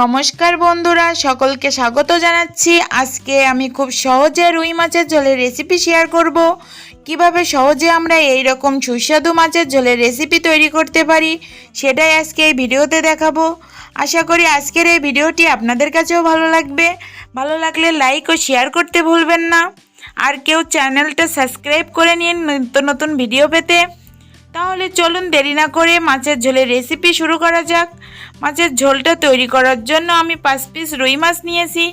নমস্কার বন্ধুরা, সকলকে স্বাগত জানাচ্ছি। আজকে আমি খুব সহজে রুই মাছের ঝোলের রেসিপি শেয়ার করব। কীভাবে সহজে আমরা এই রকম সুস্বাদু মাছের ঝোলের রেসিপি তৈরি করতে পারি, সেটাই আজকে এই ভিডিওতে দেখাবো। আশা করি আজকের এই ভিডিওটি আপনাদের কাছেও ভালো লাগবে। ভালো লাগলে লাইক ও শেয়ার করতে ভুলবেন না। আর কেউ চ্যানেলটা সাবস্ক্রাইব করে নিন নিত্য নতুন ভিডিও পেতে। তাহলে চলুন দেরি না করে মাছের ঝোলের রেসিপি শুরু করা যাক। মাছের ঝোলটা তৈরি করার জন্য আমি পাঁচ পিস রুই মাছ নিয়েছি।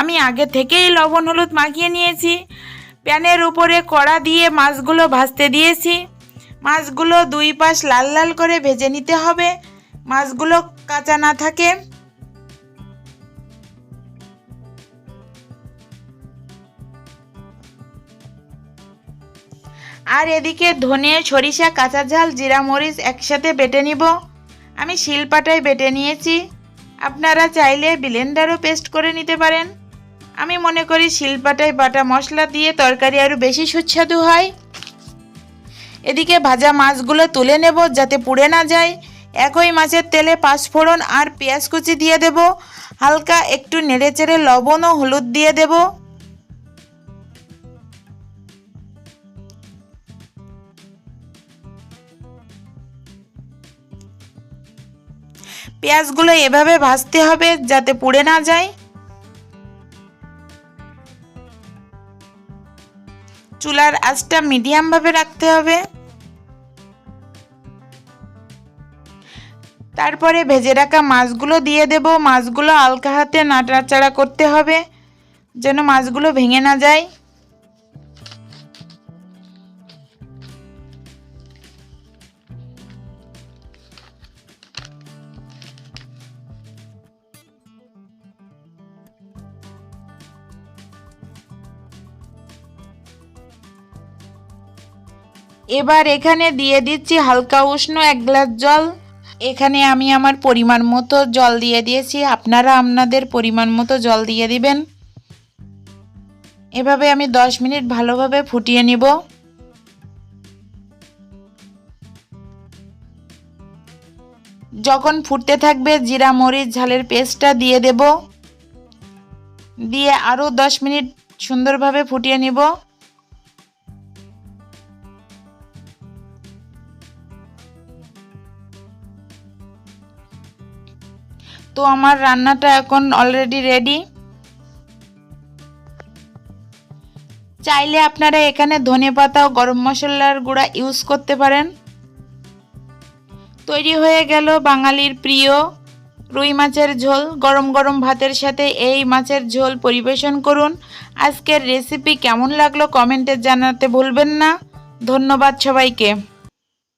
আমি আগে থেকেই লবণ, হলুদ মাখিয়ে নিয়েছি। প্যানের উপরে কড়া দিয়ে মাছগুলো ভাজতে দিয়েছি। মাছগুলো দুই পাশ লাল লাল করে ভেজে নিতে হবে। মাছগুলো কাঁচা না থাকে। আর এদিকে ধনে সরিষা, কাঁচা ঝাল, জিরা মরিচ একসাথে বেটে নিব। আমি শিলপাটায় বেটে নিয়েছি। আপনারা চাইলে ব্লেন্ডারও পেস্ট করে নিতে পারেন। আমি মনে করি শিলপাটায় বাটা মশলা দিয়ে তরকারি আরও বেশি সুস্বাদু হয়। এদিকে ভাজা মাছগুলো তুলে নেব যাতে পুড়ে না যায়। একই মাছের তেলে পাঁচফোড়ন আর পেঁয়াজ কুচি দিয়ে দেব। হালকা একটু নেড়েচেড়ে লবণ ও হলুদ দিয়ে দেবো। পেঁয়াজগুলো এভাবে ভাজতে হবে যাতে পুড়ে না যায়। চুলার আঁচটা মিডিয়াম ভাবে রাখতে হবে। তারপরে ভেজে রাখা মাছগুলো দিয়ে দেব। মাছগুলো হালকা হাতে নাড়াচাড়া করতে হবে, যেন মাছগুলো ভেঙে না যায়। এবার এখানে দিয়ে দিচ্ছি হালকা উষ্ণ এক গ্লাস জল। এখানে আমি আমার পরিমাণ মতো জল দিয়ে দিয়েছি। আপনারা আপনাদের পরিমাণ মতো জল দিয়ে দিবেন। এভাবে আমি দশ মিনিট ভালোভাবে ফুটিয়ে নিব। যখন ফুটতে থাকবে জিরা, মরিচ, ঝালের পেস্টটা দিয়ে দেব। দিয়ে আরও দশ মিনিট সুন্দরভাবে ফুটিয়ে নিব। তো আমার রান্নাটা এখন অলরেডি রেডি চাইলে আপনারা এখানে ধনে পাতা ও গরম মশলার গুঁড়া ইউজ করতে পারেন। তৈরি হয়ে গেল বাঙালির প্রিয় রুই মাছের ঝোল। গরম গরম ভাতের সাথে এই মাছের ঝোল পরিবেশন করুন। আজকের রেসিপি কেমন লাগল কমেন্টে জানাতে ভুলবেন না। ধন্যবাদ সবাইকে।